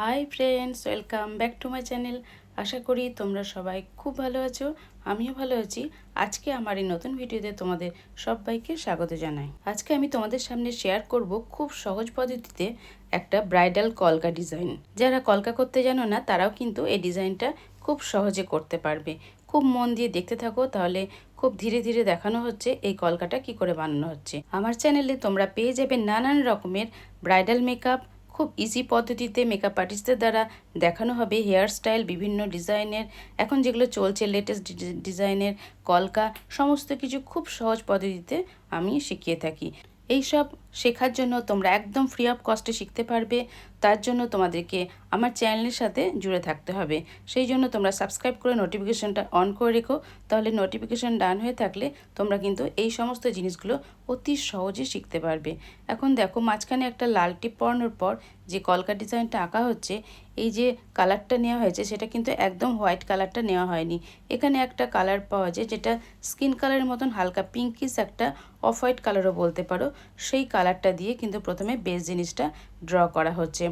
Hi friends welcome back to my channel আশা করি তোমরা সবাই খুব ভালো আছো, আমিও ভালো আছি। আজকে আমার এই নতুন ভিডিওতে তোমাদের সবাইকে স্বাগত জানাই। আজকে আমি তোমাদের সামনে শেয়ার করব খুব সহজ পদ্ধতিতে একটা ব্রাইডাল কলকা ডিজাইন যারা কলকা করতে জানো না, তারাও কিন্তু এই ডিজাইনটা খুব সহজে করতে পারবে। খুব মন দিয়ে দেখতে থাকো, তাহলে খুব ধীরে ধীরে দেখানো হচ্ছে এই কলকাটা কি করে বানানো হচ্ছে। আমার চ্যানেলে তোমরা পেয়ে যাবে নানান রকমের ব্রাইডাল মেকআপ খুব ইজি পদ্ধতিতে মেকআপ আর্টিস্টদের দ্বারা দেখানো হবে হেয়ার স্টাইল বিভিন্ন ডিজাইনের এখন যেগুলো চলছে লেটেস্ট ডিজাইনের কলকা, সমস্ত কিছু খুব সহজ পদ্ধতিতে আমি শিখিয়ে থাকি। এইসব শেখার জন্য তোমরা একদম ফ্রি অফ কস্টে শিখতে পারবে। তার জন্য তোমাদেরকে আমার চ্যানেলের সাথে জুড়ে থাকতে হবে। সেই জন্য তোমরা সাবস্ক্রাইব করে নোটিফিকেশনটা অন করে রেখো। তাহলে নোটিফিকেশন ডান হয়ে থাকলে তোমরা কিন্তু এই সমস্ত জিনিসগুলো অতি সহজে শিখতে পারবে। এখন দেখো মাঝখানে একটা লাল টিপ পরানোর পর যে কলকা ডিজাইনটা আঁকা হচ্ছে, এই যে কালারটা নেওয়া হয়েছে, সেটা কিন্তু একদম হোয়াইট কালারটা নেওয়া হয়নি। এখানে একটা কালার পাওয়া যায় যেটা স্কিন কালারের মতন, হালকা পিঙ্কিস একটা অফ হোয়াইট কালারও বলতে পারো। সেই কালারটা দিয়ে কিন্তু প্রথমে বেস জিনিসটা ড্র করা হচ্ছে।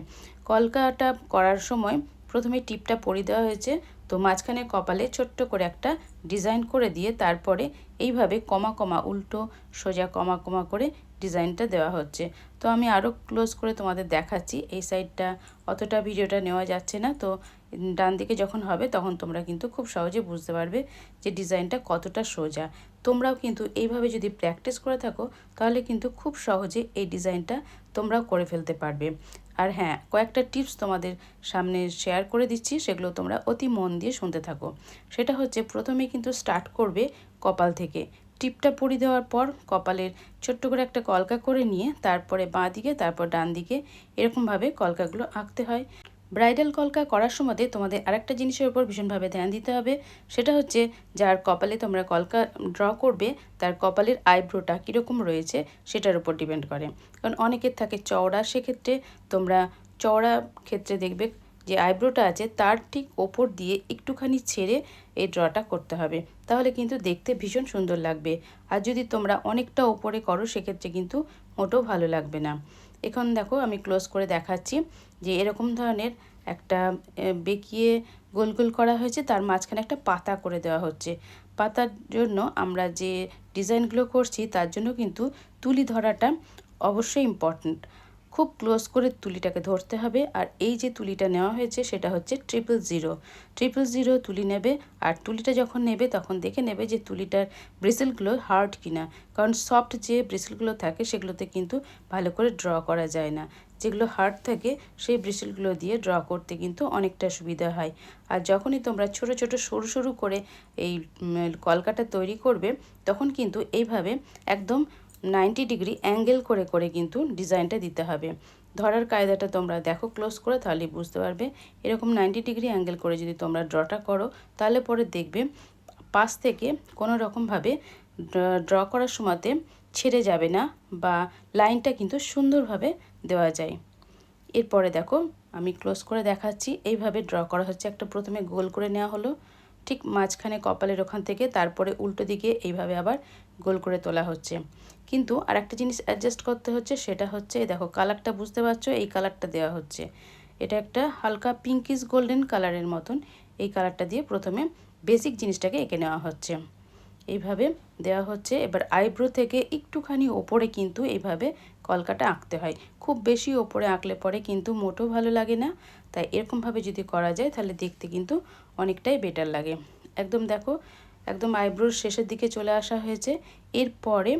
কলকাটা করার সময় প্রথমে টিপটা পরিয়ে দেওয়া হয়েছে। তো মাঝখানে কপালে ছোট্ট করে একটা ডিজাইন করে দিয়ে তারপরে এইভাবে কমা কমা উল্টো সোজা কমা কমা করে ডিজাইনটা দেওয়া হচ্ছে। তো আমি আরও ক্লোজ করে তোমাদের দেখাচ্ছি। এই সাইডটা অতটা ভিডিওটা নেওয়া যাচ্ছে না, তো ডান দিকে যখন হবে তখন তোমরা কিন্তু খুব সহজে বুঝতে পারবে যে ডিজাইনটা কতটা সোজা। তোমরাও কিন্তু এইভাবে যদি প্র্যাকটিস করে থাকো, তাহলে কিন্তু খুব সহজে এই ডিজাইনটা তোমরাও করে ফেলতে পারবে। আর হ্যাঁ কয়েকটা টিপস তোমাদের সামনে শেয়ার করে দিচ্ছি, সেগুলো তোমরা অতি মন দিয়ে শুনতে থাকো। সেটা হচ্ছে প্রথমে কিন্তু স্টার্ট করবে কপাল থেকে। টিপটা পরিয়ে দেওয়ার পর কপালের ছোট্ট করে একটা কলকা করে নিয়ে তারপরে বাঁ দিকে, তারপর ডান দিকে এরকমভাবে কলকাগুলো আঁকতে হয়। ব্রাইডাল কলকা করার সময় তোমাদের আরেকটা জিনিসের উপর ভীষণভাবে ধ্যান দিতে হবে। সেটা হচ্ছে যার কপালে তোমরা কলকা ড্র করবে, তার কপালের আইব্রোটা কীরকম রয়েছে সেটার উপর ডিপেন্ড করে। কারণ অনেকের থাকে চওড়া সেক্ষেত্রে, তোমরা চওড়া ক্ষেত্রে দেখবে যে আইব্রোটা আছে তার ঠিক ওপর দিয়ে একটুখানি ছেড়ে এই ড্রটা করতে হবে। তাহলে কিন্তু দেখতে ভীষণ সুন্দর লাগবে। আর যদি তোমরা অনেকটা ওপরে করো, সেক্ষেত্রে কিন্তু মোটেও ভালো লাগবে না। এখন দেখো আমি ক্লোজ করে দেখাচ্ছি যে এরকম ধরনের একটা বেঁকিয়ে গোল গোল করা হয়েছে, তার মাঝখানে একটা পাতা করে দেওয়া হচ্ছে। পাতার জন্য আমরা যে ডিজাইনগুলো করছি, তার জন্য কিন্তু তুলি ধরাটা অবশ্যই ইম্পর্ট্যান্ট খুব ক্লোজ করে তুলিটাকে ধরতে হবে। আর এই যে তুলিটা নেওয়া হয়েছে, সেটা হচ্ছে ট্রিপল জিরো ট্রিপল জিরো তুলি নেবে, আর তুলিটা যখন নেবে, তখন দেখে নেবে যে তুলিটার ব্রিসেলগুলো হার্ড কিনা। কারণ সফট যে ব্রিসেলগুলো থাকে, সেগুলোতে কিন্তু ভালো করে ড্র করা যায় না। যেগুলো হার্ড থাকে, সেই ব্রিসেলগুলো দিয়ে ড্র করতে কিন্তু অনেকটা সুবিধা হয়। আর যখনই তোমরা ছোট ছোট, সরু সরু করে এই কলকাটা তৈরি করবে, তখন কিন্তু এইভাবে একদম নাইনটি ডিগ্রি অ্যাঙ্গেল করে করে কিন্তু ডিজাইনটা দিতে হবে। ধরার কায়দাটা তোমরা দেখো, ক্লোজ করে তাহলে বুঝতে পারবে। এরকম নাইনটি ডিগ্রি অ্যাঙ্গেল করে যদি তোমরা ড্রটা করো, তাহলে পরে দেখবে পাশ থেকে কোনো রকমভাবে ড্র করার সময়তে ছেড়ে যাবে না বা লাইনটা কিন্তু সুন্দরভাবে দেওয়া যায়। এরপরে দেখো, আমি ক্লোজ করে দেখাচ্ছি। এইভাবে ড্র করা হচ্ছে। একটা প্রথমে গোল করে নেওয়া হলো। ঠিক মাঝখানে কপালের ওখান থেকে তারপরে উল্টো দিকে এইভাবে আবার গোল করে তোলা হচ্ছে। কিন্তু আর একটা জিনিস অ্যাডজাস্ট করতে হচ্ছে সেটা হচ্ছে দেখো কালারটা বুঝতে পারছ, এই কালারটা দেওয়া হচ্ছে। এটা একটা হালকা পিঙ্কিশ গোল্ডেন কালারের মতন এই কালারটা দিয়ে প্রথমে বেসিক জিনিসটাকে এঁকে নেওয়া হচ্ছে। এইভাবে দেওয়া হচ্ছে। এবার আইব্রো থেকে একটুখানি ওপরে কিন্তু এইভাবে কলকাটা আঁকতে হয়। খুব বেশি ওপরে আঁকলে পরে কিন্তু মোটেও ভালো লাগে না। তাই এরকমভাবে যদি করা যায়, তাহলে দেখতে কিন্তু অনেকটাই বেটার লাগে। একদম দেখো, একদম আইব্রোর শেষের দিকে চলে আসা হয়েছে। এরপরে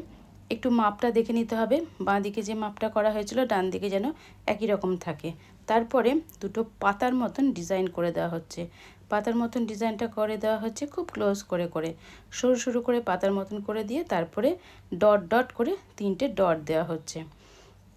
একটু মাপটা দেখে নিতে হবে। বাঁ দিকে যে মাপটা করা হয়েছিল, ডান দিকে যেন একই রকম থাকে। তারপরে দুটো পাতার মতন ডিজাইন করে দেওয়া হচ্ছে। পাতার মতন ডিজাইনটা করে দেওয়া হচ্ছে খুব ক্লোজ করে করে। সরু সরু করে পাতার মতন করে দিয়ে তারপরে ডট ডট করে তিনটে ডট দেওয়া হচ্ছে।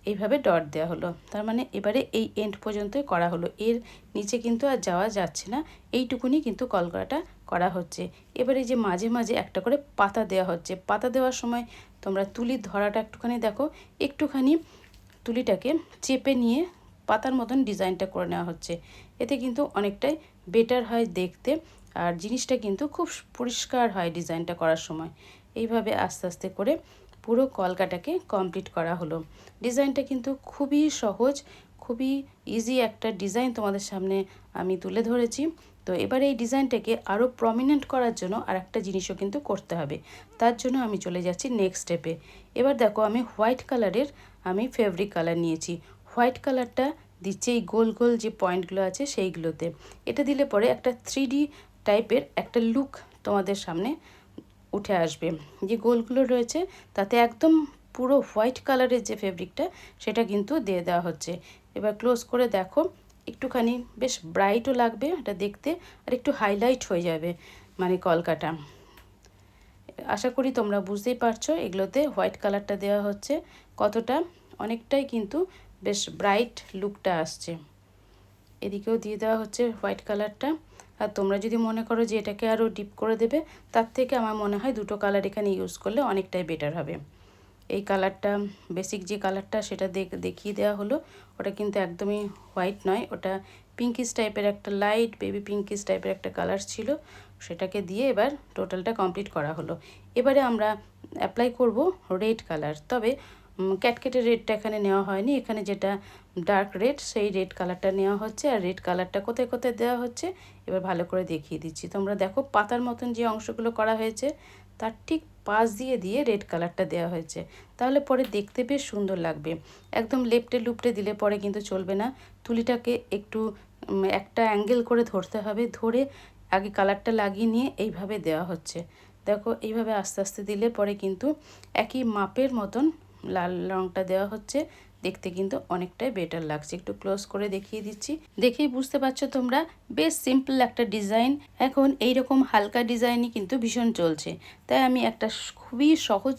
এইভাবে ডট দেওয়া হলো। তার মানে এবারে এই এন্ড পর্যন্তই করা হলো। এর নিচে কিন্তু আর যাওয়া যাচ্ছে না। এইটুকুনি কিন্তু কলকাটা করা হচ্ছে। এবারে যে মাঝে মাঝে একটা করে পাতা দেওয়া হচ্ছে। পাতা দেওয়ার সময় তোমরা তুলি ধরাটা একটুখানি দেখো। একটুখানি তুলিটাকে চেপে নিয়ে পাতার মতন ডিজাইনটা করে নেওয়া হচ্ছে। এতে কিন্তু অনেকটাই বেটার হয় দেখতে। আর জিনিসটা কিন্তু খুব পরিষ্কার হয় ডিজাইনটা করার সময়। এইভাবে আস্তে আস্তে করে পুরো কলকাটাকে কমপ্লিট করা হলো। ডিজাইনটা কিন্তু খুবই সহজ, খুবই ইজি একটা ডিজাইন তোমাদের সামনে আমি তুলে ধরেছি। তো এবার এই ডিজাইনটাকে আরও প্রমিনেন্ট করার জন্য আর একটা জিনিসও কিন্তু করতে হবে। তার জন্য আমি চলে যাচ্ছি নেক্সট স্টেপে এবার দেখো আমি হোয়াইট কালারের আমি ফেব্রিক কালার নিয়েছি। হোয়াইট কালারটা দিচ্ছে এই গোল গোল যে পয়েন্টগুলো আছে সেইগুলোতে। এটা দিলে পরে একটা থ্রি টাইপের একটা লুক তোমাদের সামনে উঠে আসবে। যে গোলগুলো রয়েছে, তাতে একদম পুরো হোয়াইট কালারের যে ফেব্রিকটা, সেটা কিন্তু দিয়ে দেওয়া হচ্ছে। এবার ক্লোজ করে দেখো, একটুখানি বেশ ব্রাইটও লাগবে এটা দেখতে, আর একটু হাইলাইট হয়ে যাবে মানে কলকাটা। আশা করি তোমরা বুঝতেই পারছ, এগুলোতে হোয়াইট কালারটা দেওয়া হচ্ছে। কতটা, অনেকটাই কিন্তু বেশ ব্রাইট লুকটা আসছে। এদিকেও দিয়ে দেওয়া হচ্ছে হোয়াইট কালারটা। আর তোমরা যদি মনে করো যে এটাকে আরও ডিপ করে দেবে, তার থেকে আমার মনে হয় দুটো কালার এখানে ইউজ করলে অনেকটাই বেটার হবে। এই কালারটা বেসিক যে কালারটা সেটা দেখিয়ে দেওয়া হলো, ওটা কিন্তু একদমই হোয়াইট নয়, ওটা পিঙ্কিস টাইপের একটা লাইট বেবি পিঙ্কিস টাইপের একটা কালার ছিল, সেটাকে দিয়ে এবার টোটালটা কমপ্লিট করা হলো। এবারে আমরা অ্যাপ্লাই করব রেড কালার তবে ক্যাটকেটের রেডটা এখানে নেওয়া হয়নি। এখানে যেটা ডার্ক রেড সেই রেড কালারটা নেওয়া হচ্ছে। আর রেড কালারটা কোথায় কোথায় দেওয়া হচ্ছে, এবার ভালো করে দেখিয়ে দিচ্ছি। তোমরা দেখো, পাতার মতন যে অংশগুলো করা হয়েছে, তার ঠিক পাশ দিয়ে দিয়ে রেড কালারটা দেওয়া হয়েছে। তাহলে পরে দেখতে বেশ সুন্দর লাগবে। একদম লেপটে লুপটে দিলে পরে কিন্তু চলবে না। তুলিটাকে একটু একটা অ্যাঙ্গেল করে ধরতে হবে। ধরে আগে কালারটা লাগিয়ে নিয়ে এইভাবে দেওয়া হচ্ছে। দেখো, এইভাবে আস্তে আস্তে দিলে পরে কিন্তু একই মাপের মতন লাল রঙটা দেওয়া হচ্ছে। দেখতে কিন্তু অনেকটাই বেটার লাগছে। একটু ক্লোজ করে দেখিয়ে দিচ্ছি। দেখেই বুঝতে পারছ তোমরা, বেশ সিম্পল একটা ডিজাইন এখন এই রকম হালকা ডিজাইনই কিন্তু ভীষণ চলছে। তাই আমি একটা খুবই সহজ,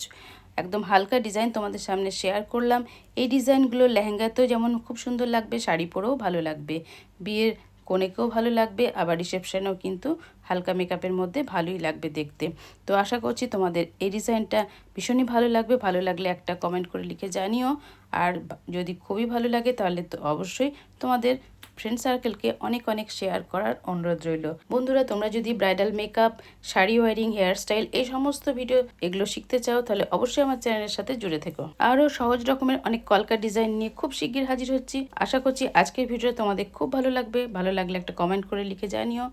একদম হালকা ডিজাইন তোমাদের সামনে শেয়ার করলাম। এই ডিজাইনগুলো লেহেঙ্গাতেও যেমন খুব সুন্দর লাগবে, শাড়ি পরেও ভালো লাগবে। বিয়ের কনেকেও ভালো লাগবে, আবার রিসেপশনেও কিন্তু হালকা মেকআপের মধ্যে ভালোই লাগবে দেখতে। তো আশা করছি তোমাদের এই ডিজাইনটা ভীষণই ভালো লাগবে, ভালো লাগলে একটা কমেন্ট করে লিখে জানিও। আর যদি খুবই ভালো লাগে তাহলে তো অবশ্যই তোমাদের ফ্রেন্ড সার্কেলকে অনেক অনেক শেয়ার করার অনুরোধ রইল। বন্ধুরা, তোমরা যদি bridal makeup, sari wearing, hair style এই সমস্ত ভিডিও এগুলো শিখতে চাও, তাহলে অবশ্যই আমার চ্যানেলের সাথে জুড়ে থেকো। আরও সহজ রকমের অনেক কলকার ডিজাইন নিয়ে খুব শিগগির হাজির হচ্ছি। আশা করছি আজকের ভিডিও তোমাদের খুব ভালো লাগবে। ভালো লাগলে একটা কমেন্ট করে লিখে জানিও।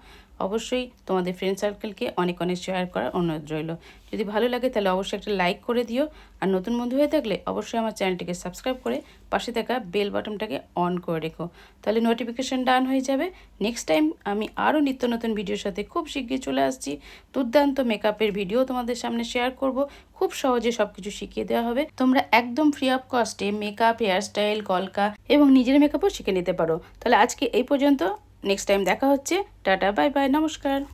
অবশ্যই তোমাদের ফ্রেন্ড সার্কেলকে অনেক অনেক শেয়ার করার অনুরোধ রইল। যদি ভালো লাগে তাহলে অবশ্যই একটা লাইক করে দিও। আর নতুন বন্ধু হয়ে থাকলে অবশ্যই আমার চ্যানেলটিকে সাবস্ক্রাইব করে পাশে থাকা বেল বাটনটাকে অন করে রেখো। তাহলে নোটিফিকেশান ডান হয়ে যাবে। নেক্সট টাইম আমি আরও নিত্য নতুন ভিডিওর সাথে খুব শীঘ্রই চলে আসছি। দুর্দান্ত মেকআপের ভিডিও তোমাদের সামনে শেয়ার করব। খুব সহজে সব কিছু শিখিয়ে দেওয়া হবে। তোমরা একদম ফ্রি অফ কস্টে মেকআপ হেয়ারস্টাইল কলকা এবং নিজের মেকআপও শিখে নিতে পারো। তাহলে আজকে এই পর্যন্ত। নেক্সট টাইম দেখা হচ্ছে। টাটা বাই বাই নমস্কার।